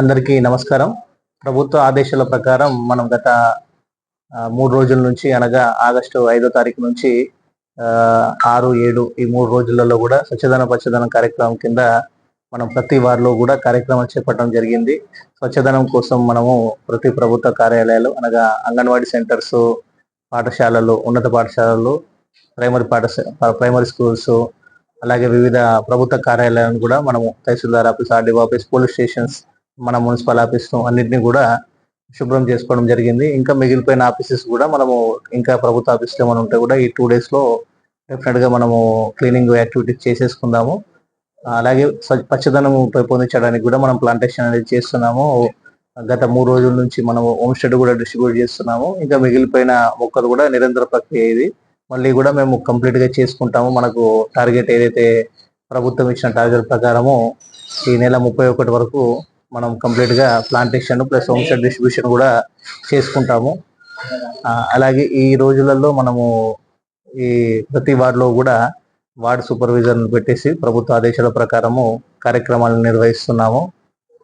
అందరికీ నమస్కారం. ప్రభుత్వ ఆదేశాల ప్రకారం మనం గత మూడు రోజుల నుంచి అనగా ఆగస్టు ఐదో తారీఖు నుంచి ఆరు ఏడు ఈ మూడు రోజులలో కూడా స్వచ్ఛదన పచ్చదనం కార్యక్రమం కింద మనం ప్రతి వారిలో కూడా కార్యక్రమం చేపట్టడం జరిగింది. స్వచ్ఛదనం కోసం మనము ప్రతి ప్రభుత్వ కార్యాలయాలు అనగా అంగన్వాడీ సెంటర్స్ పాఠశాలలు ఉన్నత పాఠశాలలు ప్రైమరీ పాఠశాల ప్రైమరీ స్కూల్స్ అలాగే వివిధ ప్రభుత్వ కార్యాలయాలను కూడా మనము tahsildar office RDO office police stations మన మున్సిపల్ ఆఫీస్ అన్నింటినీ కూడా శుభ్రం చేసుకోవడం జరిగింది. ఇంకా మిగిలిపోయిన ఆఫీసెస్ కూడా మనము ఇంకా ప్రభుత్వ ఆఫీస్లో మనం ఉంటే కూడా ఈ టూ డేస్లో డెఫినెట్గా మనము క్లీనింగ్ యాక్టివిటీస్ చేసేసుకుందాము. అలాగే పచ్చదనం పెంపొందించడానికి కూడా మనం ప్లాంటేషన్ అనేది చేస్తున్నాము. గత మూడు రోజుల నుంచి మనం హోమ్ స్టేట్ కూడా డిస్ట్రిబ్యూట్ చేస్తున్నాము. ఇంకా మిగిలిపోయిన మొక్కలు కూడా నిరంతర ప్రక్రియ ఇది. మళ్ళీ కూడా మేము కంప్లీట్గా చేసుకుంటాము. మనకు టార్గెట్ ఏదైతే ప్రభుత్వం ఇచ్చిన టార్గెట్ ప్రకారము ఈ నెల ముప్పై ఒకటి వరకు మనం కంప్లీట్గా ప్లాంటేషన్ ప్లస్ హోమ్ డిస్ట్రిబ్యూషన్ కూడా చేసుకుంటాము. అలాగే ఈ రోజులలో మనము ఈ ప్రతి వార్డులో కూడా వార్డు సూపర్వైజర్ను పెట్టేసి ప్రభుత్వ ఆదేశాల ప్రకారము కార్యక్రమాలను నిర్వహిస్తున్నాము.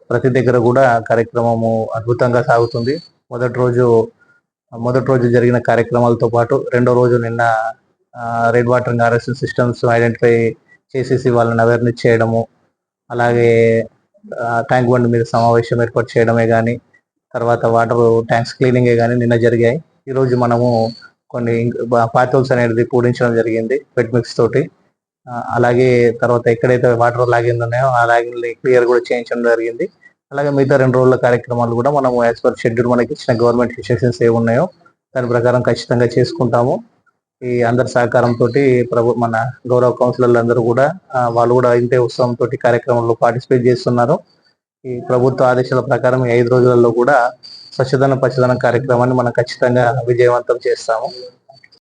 ప్రతి దగ్గర కూడా కార్యక్రమము అద్భుతంగా సాగుతుంది. మొదటి రోజు మొదటి రోజు జరిగిన కార్యక్రమాలతో పాటు రెండో రోజు నిన్న rain water harvesting systems identify చేసేసి వాళ్ళని అవేర్నెస్ చేయడము. అలాగే ట్యాంక్ బండ్ మీద సమావేశం ఏర్పాటు చేయడమే కానీ తర్వాత వాటర్ ట్యాంక్స్ క్లీనింగే కానీ నిన్న జరిగాయి. ఈరోజు మనము కొన్ని పాతోల్స్ అనేది పూడించడం జరిగింది వెట్ మిక్స్ తోటి. అలాగే తర్వాత ఎక్కడైతే వాటర్ లాగింగ్ ఉన్నాయో ఆ లాగిన్ క్లియర్ కూడా చేయించడం జరిగింది. అలాగే మిగతా రెండు రోజుల కార్యక్రమాలు కూడా మనం యాజ్ పర్ షెడ్యూల్ మనకి ఇచ్చిన గవర్నమెంట్ ఇన్స్ట్రక్షన్స్ ఏ ఉన్నాయో దాని ప్రకారం ఖచ్చితంగా చేసుకుంటాము. ఈ అందరి సహకారంతో ప్రభు మన గౌరవ కౌన్సిలర్లు అందరూ కూడా వాళ్ళు కూడా ఇంతే ఉత్సవంతో కార్యక్రమంలో పార్టిసిపేట్ చేస్తున్నారు. ఈ ప్రభుత్వ ఆదేశాల ప్రకారం ఈ ఐదు రోజులలో కూడా స్వచ్ఛదన పచ్చదన కార్యక్రమాన్ని మనం ఖచ్చితంగా విజయవంతం చేస్తాము.